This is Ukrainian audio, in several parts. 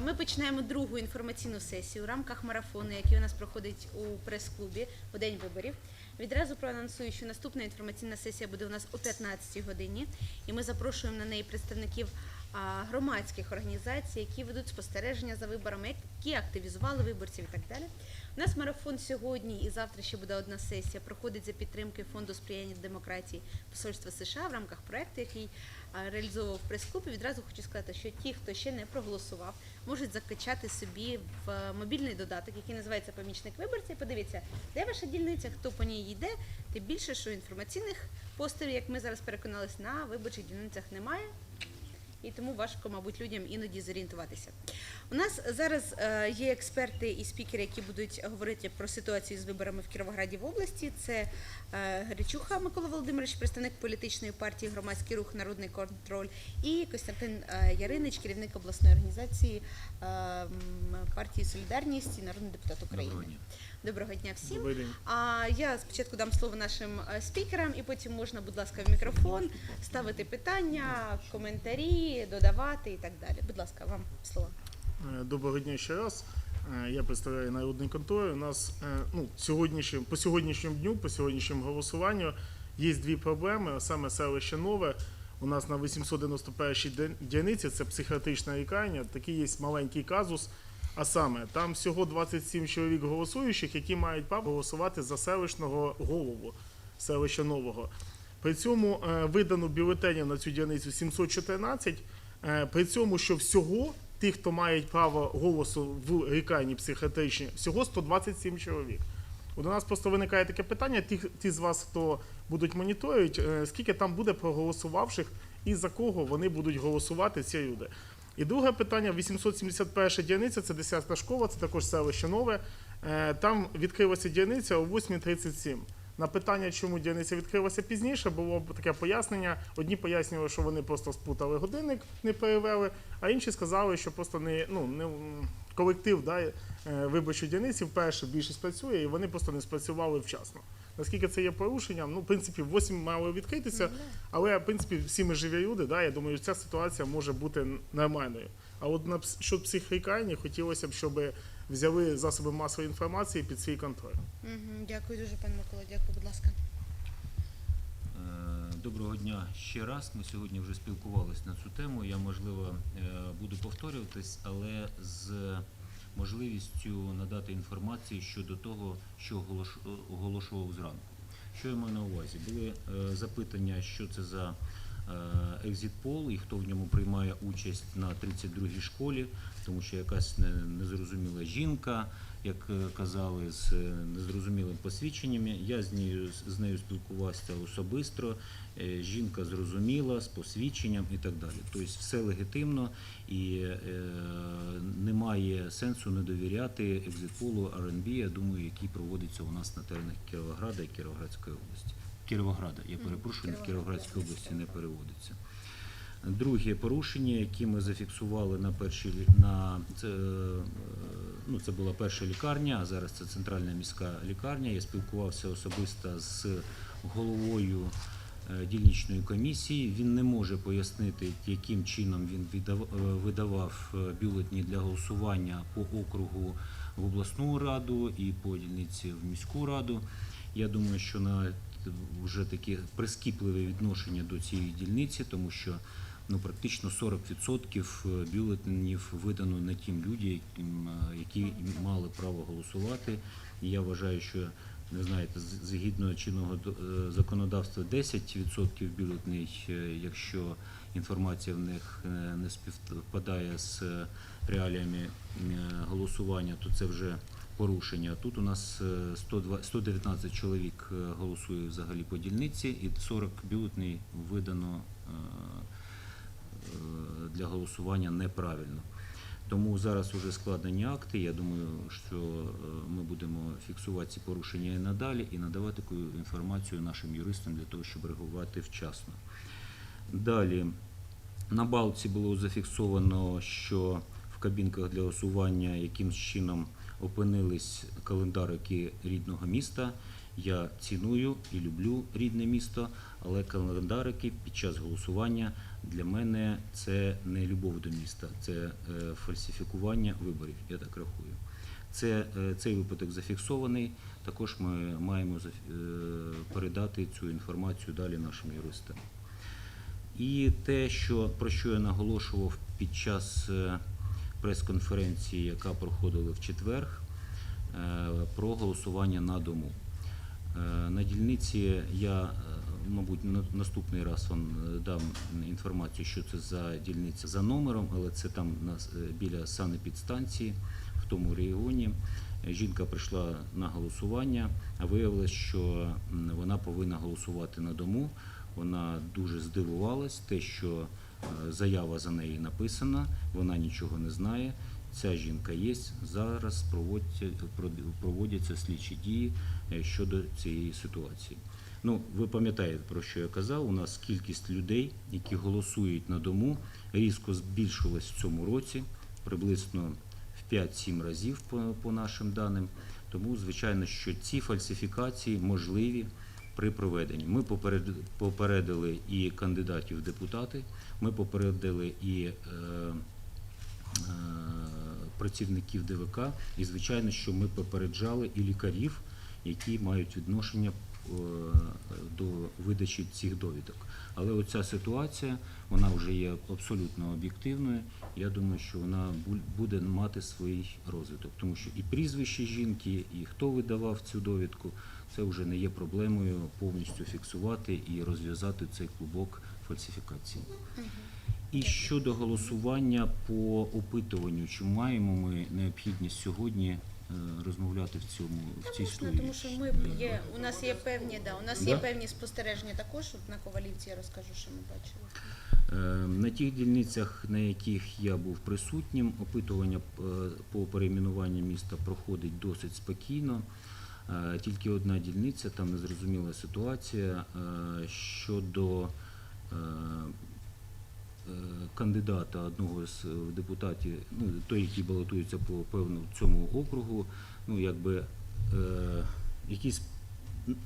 Ми починаємо другу інформаційну сесію у рамках марафону, який у нас проходить у прес-клубі у день виборів. Відразу проанонсую, що наступна інформаційна сесія буде у нас о 15 годині, і ми запрошуємо на неї представників громадських організацій, які ведуть спостереження за виборами, які активізували виборців і так далі. У нас марафон сьогодні і завтра ще буде одна сесія. Проходить за підтримки фонду сприяння демократії Посольства США в рамках проекту, який реалізовував прес-клуб. І відразу хочу сказати, що ті, хто ще не проголосував, можуть закачати собі в мобільний додаток, який називається Помічник виборця. І подивіться, де ваша дільниця, хто по ній йде. Тим більше, що інформаційних постерів, як ми зараз переконалися, на виборчих дільницях немає. І тому важко, мабуть, людям іноді зорієнтуватися. У нас зараз е, є експерти і спікери, які будуть говорити про ситуацію з виборами в Кіровограді в області. Це е, Гречуха Микола Володимирович, представник політичної партії Громадський рух Народний контроль, і Костянтин е, Яринич, керівник обласної організації партії Солідарність і народний депутат України. Доброго дня. Всім. Добрий день. А я спочатку дам слово нашим е, спікерам, і потім можна, будь ласка, в мікрофон ставити питання, коментарі, додавати і так далі. Будь ласка, вам слово. Е, Доброго дня ще раз. Е, Я представляю народний контроль. У нас ну, сьогоднішнім, по сьогоднішньому дню, по сьогоднішньому голосуванню є дві проблеми. а Саме селище нове. У нас на 891 ден- дільниці це психіатрична лікарня. Такий є маленький казус. А саме там всього 27 чоловік голосуючих, які мають право голосувати за селищного голову селища нового. При цьому е, видано бюлетенів на цю дільницю 714. Е, При цьому, що всього тих, хто мають право голосу в лікарні психіатричній, всього 127 чоловік. От у нас просто виникає таке питання: ті, ті з вас, хто будуть моніторити, е, скільки там буде проголосувавших і за кого вони будуть голосувати ці люди. І друге питання: 871 дільниця, це 10 школа, це також селище нове. Е, Там відкрилася дільниця о 8.37. На питання, чому дільниця відкрилася пізніше, було таке пояснення. Одні пояснювали, що вони просто сплутали годинник, не перевели, а інші сказали, що просто не, ну, не колектив да, е, виборчої дільниці вперше більшість працює, і вони просто не спрацювали вчасно. Наскільки це є порушенням? Ну, в принципі, в 8 мало відкритися, але в принципі всі ми живі люди. Да, я думаю, ця ситуація може бути нормальною. А от на щодо психлікарні хотілося б, щоб взяли засоби масової інформації під свій контроль. Дякую дуже, пане Микола. Дякую, будь ласка. Е, Доброго дня ще раз. Ми сьогодні вже спілкувалися на цю тему. Я, можливо, е, буду повторюватись, але з можливістю надати інформацію щодо того, що оголош- оголошував зранку. Що я маю на увазі? Були е, запитання, що це за екзит-пол і хто в ньому приймає участь на 32-й школі, тому що якась не- незрозуміла жінка, як е, казали, з е, незрозумілим посвідченнями. Я з нею з нею спілкувався особисто. Е, Жінка зрозуміла з посвідченням і так далі. Тобто все легітимно і е, немає сенсу не довіряти екзитполу R&B, я думаю, який проводиться у нас на теренах Кіровограда і Кіровоградської області. Кіровограда, я перепрошую, в Кіровоградській області не переводиться. Друге порушення, яке ми зафіксували на першій на це, е, ну, це була перша лікарня, а зараз це центральна міська лікарня. Я спілкувався особисто з головою дільничної комісії. Він не може пояснити, яким чином він е, видавав е, бюлетні для голосування по округу в обласну раду і по дільниці в міську раду. Я думаю, що на вже таке прискіпливе відношення до цієї дільниці, тому що ну практично 40% бюлетенів видано не тим людям, е, які мали право голосувати. І я вважаю, що не знаєте, згідно чинного е, законодавства 10% бюлетенів, е, якщо інформація в них е, не співпадає з реаліями голосування, то це вже порушення. Тут у нас е, 102 119 чоловік голосує взагалі по дільниці, і 40 бюлетней видано для голосування неправильно. Тому зараз вже складені акти. Я думаю, що е, ми будемо фіксувати ці порушення і надалі, і надавати таку інформацію нашим юристам для того, щоб реагувати вчасно. Далі на балці було зафіксовано, що в кабінках для голосування якимсь чином опинились календарики рідного міста. Я ціную і люблю рідне місто, але календарики під час голосування для мене це не любов до міста, це е, фальсифікування виборів, я так рахую. Це, е, цей випадок зафіксований. Також ми маємо е, передати цю інформацію далі нашим юристам. І те, що, про що я наголошував під час прес-конференції, яка проходила в четвер, е, про голосування на дому. Е, На дільниці я, е, мабуть, на- наступний раз вам е, дам інформацію, що це за дільниця за номером, але це там біля санепідстанції в тому регіоні. Жінка прийшла на голосування, а виявилось, що вона повинна голосувати на дому. Вона дуже здивувалась, те, що заява за неї написана, вона нічого не знає. Ця жінка є. Зараз проводяться, проводяться слідчі дії щодо цієї ситуації. Ну, ви пам'ятаєте, про що я казав. У нас кількість людей, які голосують на дому, різко збільшилась в цьому році, приблизно в 5-7 разів по, по нашим даним. Тому, звичайно, що ці фальсифікації можливі при проведенні. Ми поперед- попередили і кандидатів в депутати, ми попередили і е, е, працівників ДВК, і звичайно, що ми попереджали і лікарів, які мають відношення е, до видачі цих довідок. Але оця ситуація вона вже є абсолютно об'єктивною. Я думаю, що вона буде мати свій розвиток, тому що і прізвище жінки, і хто видавав цю довідку, це вже не є проблемою повністю фіксувати і розв'язати цей клубок фальсифікації. І щодо голосування по опитуванню, чи маємо ми необхідність сьогодні розмовляти в цьому в цій студії? тому що ми є, у нас є певні, да, у нас є певні спостереження також. От на Ковалівці я розкажу, що ми бачили. Е, На тих дільницях, на яких я був присутнім, опитування е, по перейменуванню міста проходить досить спокійно. Е, Тільки одна дільниця, там незрозуміла ситуація е, щодо е, е, кандидата одного з е, депутатів, ну той, який балотується по певному цьому округу, ну якби е, якісь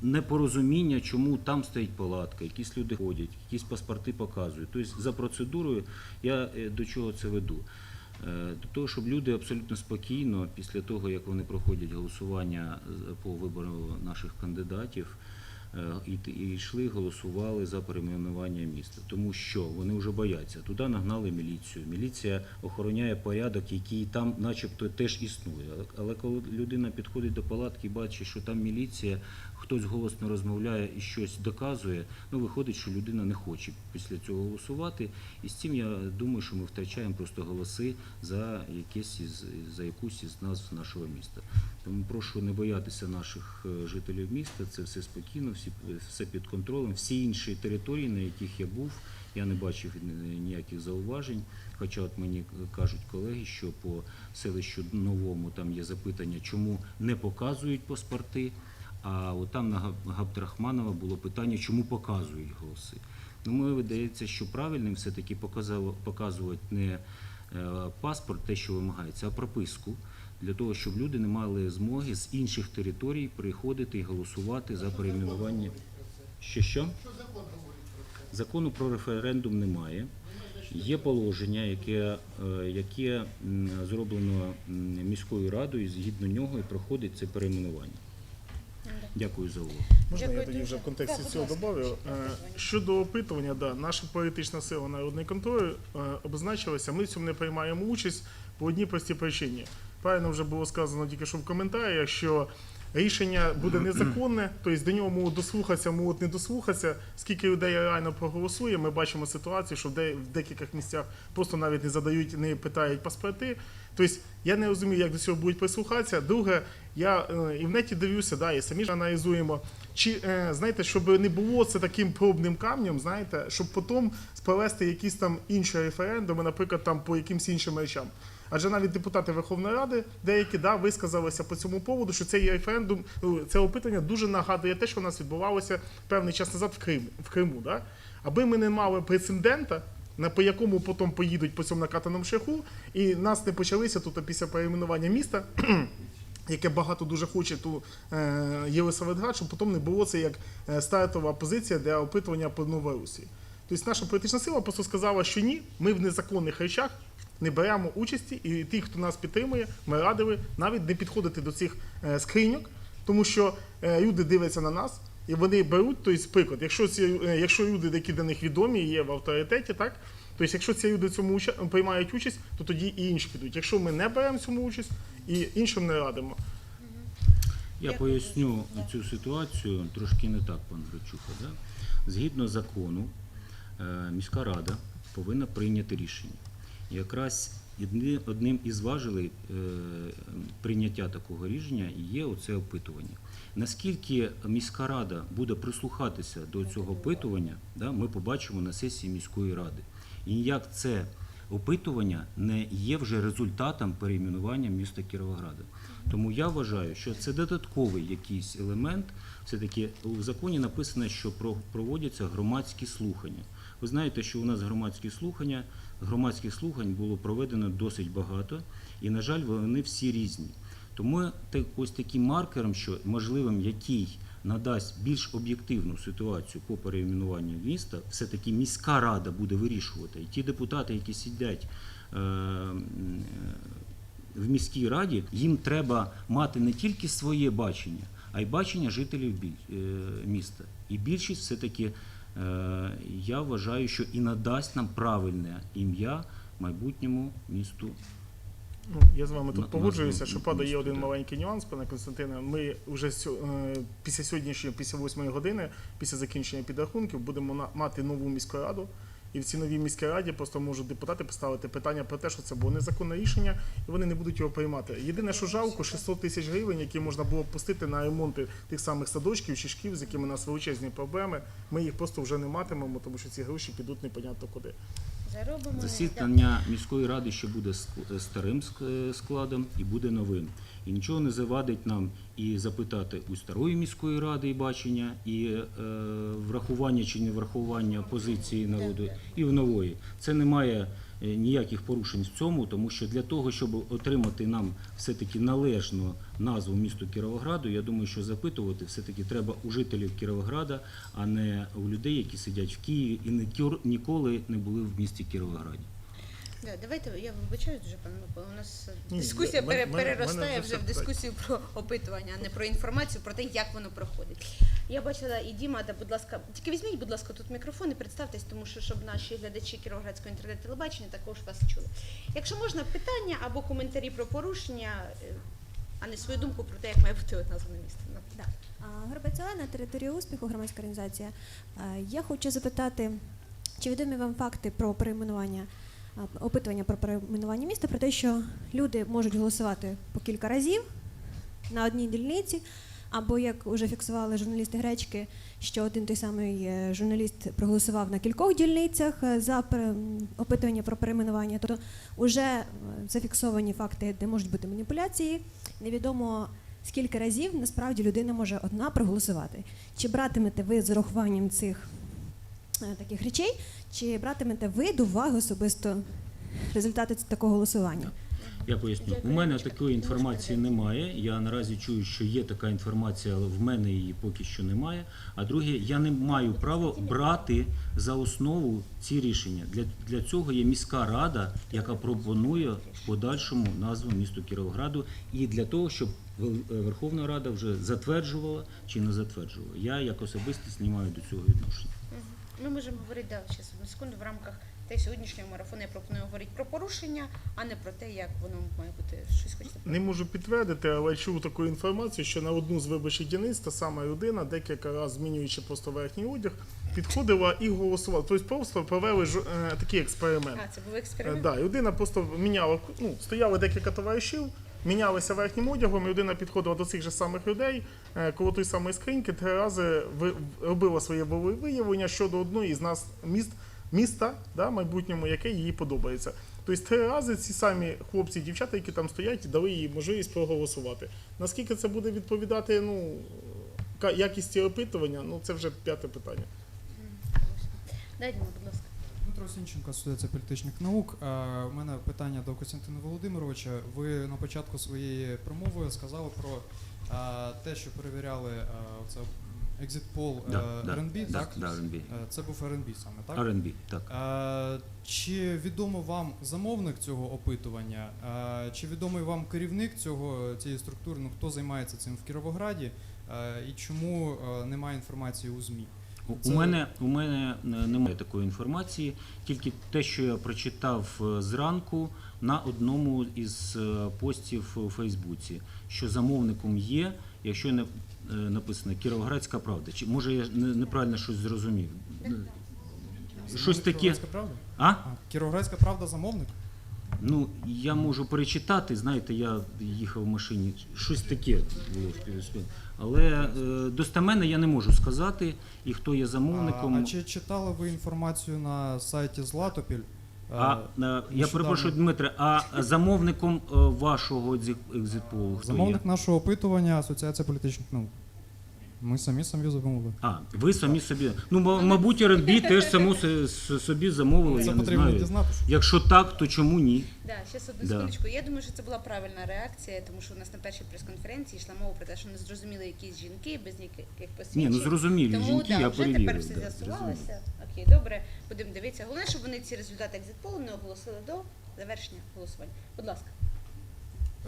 непорозуміння, чому там стоїть палатка, якісь люди ходять, якісь паспорти показують. Тобто за процедурою я е, до чого це веду? Е, До того, щоб люди абсолютно спокійно, після того, як вони проходять голосування по вибору наших кандидатів, е, і, т- і йшли, голосували за перейменування міста, тому що вони вже бояться. Туди нагнали міліцію. Міліція охороняє порядок, який там, начебто, теж існує. Але- коли людина підходить до палатки і бачить, що там міліція, хтось голосно розмовляє і щось доказує, ну виходить, що людина не хоче після цього голосувати. І з цим я думаю, що ми втрачаємо просто голоси за якесь із за якусь із назв нашого міста. Тому прошу не боятися наших е, жителів міста. Це все спокійно, всі все під контролем. Всі інші території, на яких я був, я не бачив ніяких зауважень. Хоча от мені кажуть колеги, що по селищу новому там є запитання, чому не показують паспорти. А от там на Габ- Габдрахманова було питання, чому показують голоси. Ну, мені видається, що правильним все-таки показав- показувати не е, паспорт, те, що вимагається, а прописку, для того, щоб люди не мали змоги з інших територій приходити і голосувати за перейменування. Що що? Закону про референдум немає. Є положення, яке, е, яке зроблено міською радою, і згідно нього і проходить це перейменування. Дякую за увагу. Можна Дякую я тоді дуже. вже в контексті Так, цього? Ще Е. Щодо опитування, да, наша політична сила народної контролі е, обозначилася, ми в цьому не приймаємо участь по одній простій причині. Правильно вже було сказано тільки що в коментарях, що рішення буде незаконне, тобто до нього можуть дослухатися, можуть не дослухатися. Скільки людей реально проголосує, ми бачимо ситуацію, що в, де, в декількох місцях просто навіть не задають, не питають паспорти. Тобто я не розумію, як до цього будуть прислухатися. Друге, я е, і в неті дивлюся, да, і самі ж аналізуємо. Чи е, знаєте, щоб не було це таким пробним камнем, знаєте, щоб потім провести якісь там інші референдуми, наприклад, там по якимсь іншим речам. Адже навіть депутати Верховної Ради деякі да, висказалися по цьому поводу, що цей референдум, ну, це опитання дуже нагадує те, що у нас відбувалося певний час назад в Криму. В Криму да? Аби ми не мали прецедента, на по якому потім поїдуть по цьому накатаному шляху, і нас не почалися тут після перейменування міста. Яке багато дуже хоче ту е, Єлисаветград, щоб потім не було це як е, стартова позиція для опитування по Новорусі. Тобто наша політична сила просто сказала, що ні, ми в незаконних речах не беремо участі, і ті, хто нас підтримує, ми радили навіть не підходити до цих е, скриньок, тому що е, люди дивляться на нас. І вони беруть, тобто, приклад, якщо ці е, якщо люди, які для них відомі, є в авторитеті, так тобто, якщо ці люди в цьому уча- приймають участь, то тоді і інші підуть. Якщо ми не беремо в цьому участь і іншим не радимо. Я поясню цю ситуацію трошки не так, пан Грачуха. Да? Згідно закону, міська рада повинна прийняти рішення. Якраз одним із важелей е, прийняття такого рішення є оце опитування. Наскільки міська рада буде прислухатися до цього опитування, ми побачимо на сесії міської ради. І ніяк це опитування не є вже результатом перейменування міста Кіровограда. Тому я вважаю, що це додатковий якийсь елемент. Все-таки у законі написано, що про- проводяться громадські слухання. Ви знаєте, що у нас громадські слухання, громадських слухань було проведено досить багато, і, на жаль, вони всі різні. Тому ось таким маркером, що можливим, який надасть більш об'єктивну ситуацію по перейменуванню міста, все-таки міська рада буде вирішувати. І ті депутати, які сидять е, е, в міській раді, їм треба мати не тільки своє бачення, а й бачення жителів е, міста. І більшість все-таки е, я вважаю, що і надасть нам правильне ім'я майбутньому місту Ну, я з вами тут На- погоджуюся, що падає один так. маленький нюанс, пане Константине. Ми вже сьо- е, після сьогоднішньої, після восьмої години, після закінчення підрахунків, будемо на- мати нову міську раду. І в цій новій міській раді просто можуть депутати поставити питання про те, що це було незаконне рішення, і вони не будуть його приймати. Єдине, що жалко, 600 тисяч гривень, які можна було пустити на ремонти тих самих садочків чи шкіл, з якими у нас величезні проблеми. Ми їх просто вже не матимемо, тому що ці гроші підуть непонятно куди. Заробимо. Засідання міської ради ще буде ск- старим складом і буде новим. І нічого не завадить нам і запитати у старої міської ради і бачення, і е, врахування чи не врахування позиції народу, і в нової. Це не має е, ніяких порушень в цьому, тому що для того, щоб отримати нам все-таки належну назву місту Кіровограду, я думаю, що запитувати все-таки треба у жителів Кіровограда, а не у людей, які сидять в Києві і не ніколи не були в місті Кіровограді. Да, давайте я вибачаюсь дуже, пане Микола. У нас Ні, дискусія переростає мене вже в дискусію про опитування, а не про інформацію, про те, як воно проходить. Я бачила і Діма, та, будь ласка, тільки візьміть, будь ласка, тут мікрофон і представтесь, тому що щоб наші глядачі Кіровоградського інтернет-телебачення також вас чули. Якщо можна, питання або коментарі про порушення, е, а не свою думку про те, як має бути от назване місто. Ну, Да. А, Горбацьова на території успіху, громадська організація. Я хочу запитати, чи відомі вам факти про перейменування, опитування про перейменування міста, про те, що люди можуть голосувати по кілька разів на одній дільниці, або як вже фіксували журналісти гречки, що один той самий е, журналіст проголосував на кількох дільницях е, за опитування про перейменування. Тобто вже зафіксовані факти, де можуть бути маніпуляції. Невідомо скільки разів насправді людина може одна проголосувати. Чи братимете ви з урахуванням цих е, таких речей, чи братимете ви до уваги особисто результати такого голосування? Я поясню. У мене такої інформації немає. Я наразі чую, що є така інформація, але в мене її поки що немає. А друге, я не маю права брати за основу ці рішення. Для, для цього є міська рада, яка пропонує в подальшому назву місту Кіровограду, і для того, щоб е, Верховна Рада вже затверджувала чи не затверджувала. Я як особистість не маю до цього відношення. Ми можемо говорити да, зараз одну секунду в рамках те сьогоднішнього марафону. Я пропоную говорити про порушення, а не про те, як воно має бути. Щось хочете Не можу підтвердити, але чув таку інформацію, що на одну з виборчих дільниць та сама людина, декілька разів змінюючи просто верхній одяг, підходила і голосувала. Тобто просто провели ж, е, такий експеримент. А, це був Е, експеримент. да, людина просто міняла, ну, стояли декілька товаришів, мінялися верхнім одягом, людина підходила до цих же самих людей, е, коло тої самої скриньки, три рази робила своє виявлення щодо одної з нас міст, міста, да, майбутньому, яке їй подобається. Тобто три рази ці самі хлопці і дівчата, які там стоять, дали їй можливість проголосувати. Наскільки це буде відповідати ну, якісті опитування, ну це вже п'яте питання. Дайте, будь ласка. Дмитро Сінченко, студія політичних наук. Е, У мене питання до Костянтина Володимировича. Ви на початку своєї промови сказали про е, те, що перевіряли е, це Poll Да, да, так? да. Е, Це був R&B саме, так? R&B, так. Чи відомо вам замовник цього опитування? Чи відомий вам керівник цього цієї структури? Ну хто займається цим в Кіровограді? І чому немає інформації у ЗМІ? У- мене у мене е, немає такої інформації, тільки те, що я прочитав е, зранку на одному із е, постів у Фейсбуці, що замовником є, якщо не написано Кіровоградська правда. Чи може я не- неправильно щось зрозумів? Щось таке. Кіровоградська правда? А? А, Кіровоградська правда замовник? Ну, я можу перечитати, знаєте, я їхав в машині, щось таке було співзв'язку. Але е, достеменно я не можу сказати, і хто є замовником. А, а чи читали ви інформацію на сайті Златопіль? Е, А, е, я перепрошую, Дмитре, а замовником е, вашого екзит- екзитполу хто Замовник є? нашого опитування Асоціація політичних наук. Ми самі самі замовили. А, ви самі собі. Ну, ма- мабуть, R&B теж само се- с- собі замовили, Це я не потрібно знаю. дізнатися. Якщо так, то чому ні? Да, ще одну Да. секундочку. Я думаю, що це була правильна реакція, тому що у нас на першій прес-конференції йшла мова про те, що не зрозуміли якісь жінки без ніяких посвідчень. Ні, ну зрозумілі Тому жінки, да, я вже перевірив. тепер все да, з'ясувалося. Окей, добре, будемо дивитися. Головне, щоб вони ці результати екзитполу не оголосили до завершення голосування. Будь ласка.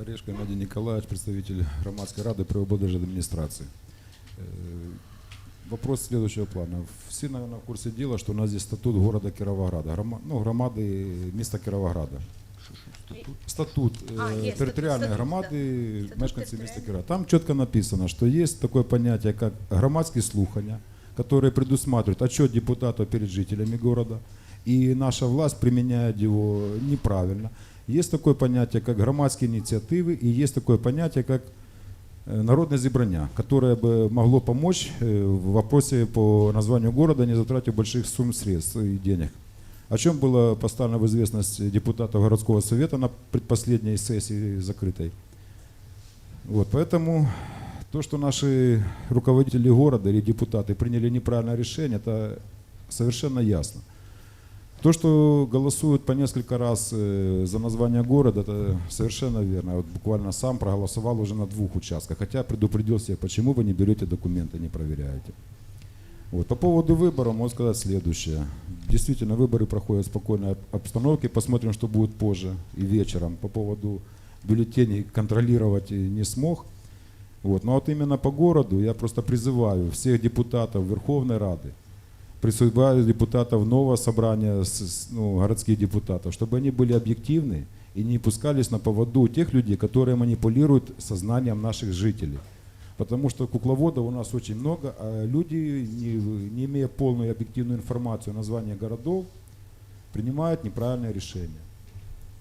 Орешко Геннадий Николаевич, представитель громадской рады при облдержадминистрации. Э, Вопрос следующего плана. Все, наверное, в курсе дела, что у нас здесь статут города Кировограда, грома- ну, громады места Кировограда. Статут э, А, есть территориальной статут, громады Статут мешканцев места территориальной. Кировограда. Там четко написано, что есть такое понятие, как громадские слухания, которые предусматривают отчет депутата перед жителями города, и наша власть применяет его неправильно. Есть такое понятие, как громадские инициативы, и есть такое понятие, как э, народное зебрання, которое бы могло помочь э, в вопросе по названию города, не затратив больших сумм средств и денег. О чем было поставлено в известность депутатов городского совета на предпоследней сессии закрытой. Вот, поэтому то, что наши руководители города или депутаты приняли неправильное решение, это совершенно ясно. То, что голосуют по несколько раз э, за название города, это совершенно верно. Вот буквально сам проголосовал уже на двух участках, хотя предупредил всех, почему вы не берете документы, не проверяете. Вот. По поводу выборов можно сказать следующее. Действительно, выборы проходят в спокойной об- обстановке. Посмотрим, что будет позже и вечером. По поводу бюллетеней контролировать не смог. Вот. Но вот именно по городу я просто призываю всех депутатов Верховной Рады, призываю депутатов нового собрания, ну, городских депутатов, чтобы они были объективны и не пускались на поводу тех людей, которые манипулируют сознанием наших жителей. Потому что кукловодов у нас очень много, а люди, не, не имея полную объективную информацию о названии городов, принимают неправильные решения.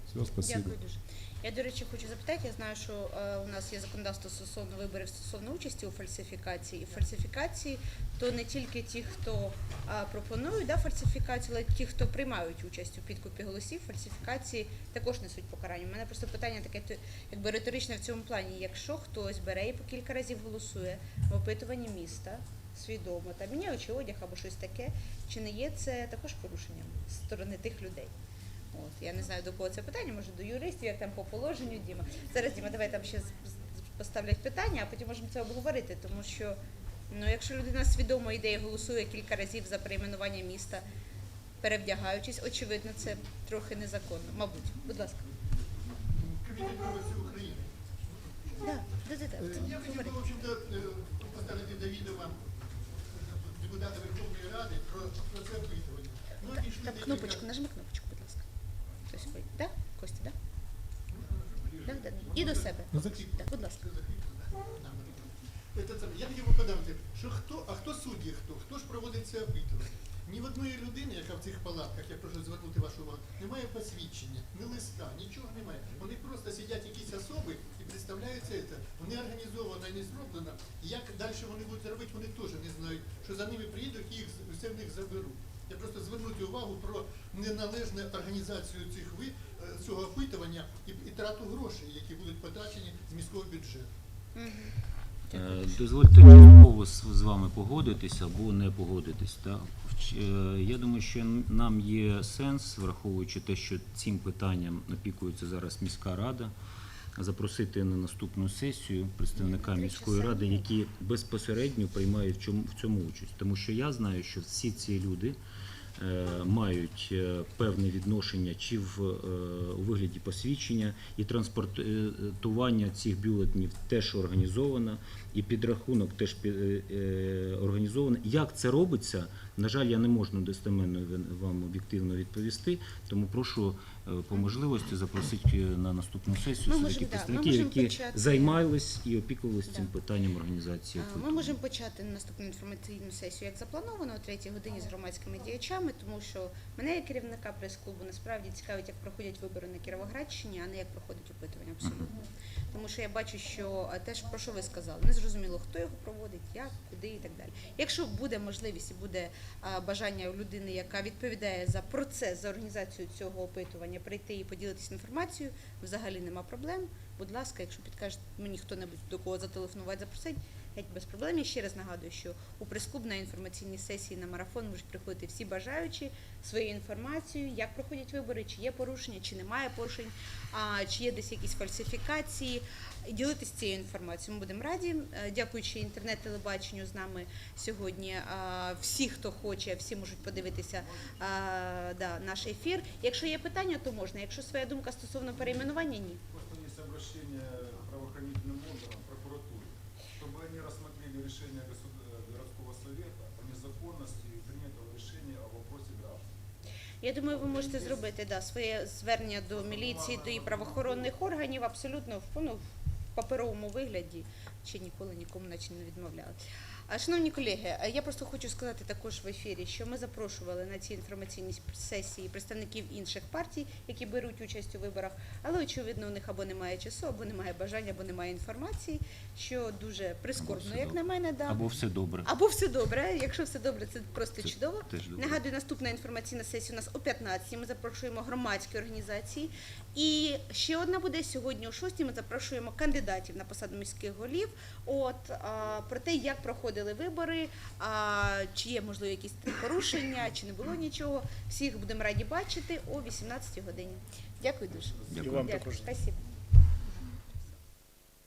Все, спасибо. Дякую дуже. Я, до речі, хочу запитати, я знаю, що е, у нас є законодавство стосовно виборів стосовно участі у фальсифікації. І фальсифікації то не тільки ті, хто а, пропонують да, фальсифікацію, але ті, хто приймають участь у підкупі голосів, фальсифікації також несуть покарання. У мене просто питання таке то, якби риторичне в цьому плані. Якщо хтось бере і по кілька разів голосує в опитуванні міста свідомо, та міняючи одяг або щось таке, чи не є це також порушенням з сторони тих людей? От, я не знаю, до кого це питання, може до юристів, як там по положенню, Діма. Зараз, Діма, давай там ще з- з- поставлять питання, а потім можемо це обговорити, тому що ну, якщо людина свідомо йде і голосує кілька разів за перейменування міста, перевдягаючись, очевидно, це трохи незаконно. Мабуть, будь ласка. Комитет Правости Украины. Да, да, да, да. Э, Я хотел бы, в общем-то, э, поставити до відома депутата Верховної Ради про, про це опитування. Ну, Так, пішли так, декілька- кнопочку, нажми кнопочку, І грошей, які будуть потрачені з міського бюджету. Е, Дозвольте частково з вами погодитись або не погодитись. Так? Е, Я думаю, що нам є сенс, враховуючи те, що цим питанням опікується зараз міська рада, запросити на наступну сесію представника міської ради, які безпосередньо приймають в цьому, в цьому участь. Тому що я знаю, що всі ці люди мають е, певне відношення чи в е, вигляді посвідчення, і транспортування цих бюлетнів теж організовано, і підрахунок теж е, е, організовано. Як це робиться? На жаль, я не можу достеменно вам об'єктивно відповісти, тому прошу е, по можливості запросити на наступну сесію ми представників, які почати. займались і опікувалися Да. цим питанням організації. А, Ми можемо почати наступну інформаційну сесію, як заплановано, о третій годині з громадськими діячами, тому що мене як керівника прес-клубу насправді цікавить, як проходять вибори на Кіровоградщині, а не як проходить опитування абсолютно. Тому що я бачу, що теж про що ви сказали, не зрозуміло, хто його проводить, як, куди і так далі. Якщо буде можливість і буде бажання у людини, яка відповідає за процес, за організацію цього опитування, прийти і поділитися інформацією, взагалі нема проблем. Будь ласка, якщо підкажете мені хто-небудь до кого зателефонувати, запросить, геть без проблем. Я ще раз нагадую, що у прес-клуб на інформаційній сесії на марафон можуть приходити всі бажаючі своєю інформацією, як проходять вибори, чи є порушення, чи немає порушень, а, чи є десь якісь фальсифікації. Ділитися цією інформацією. Ми будемо раді. Е, Дякуючи інтернет-телебаченню з нами сьогодні. Всі, хто хоче, всі можуть подивитися да, наш ефір. Якщо є питання, то можна. Якщо своя думка стосовно перейменування, ні. Просто есть Я думаю, ви можете зробити да, своє звернення до міліції, до і правоохоронних органів абсолютно в, ну, в паперовому вигляді, чи ніколи нікому наче не відмовляли. А, Шановні колеги, я просто хочу сказати також в ефірі, що ми запрошували на ці інформаційні сесії представників інших партій, які беруть участь у виборах, але очевидно, у них або немає часу, або немає бажання, або немає інформації, що дуже прискорбно, як на мене, да. Або все добре. Або все добре. Якщо все добре, це просто Це чудово. добре. Нагадую, наступна інформаційна сесія у нас о 15 Ми запрошуємо громадські організації. І ще одна буде сьогодні о 6 Ми запрошуємо кандидатів на посаду міських голів. От а, про те, як проходили вибори, а, чи є можливо якісь порушення, чи не було нічого. Всіх будемо раді бачити о 18 годині. Дякую дуже. Дякую. І вам Дякую. також. Спасибо.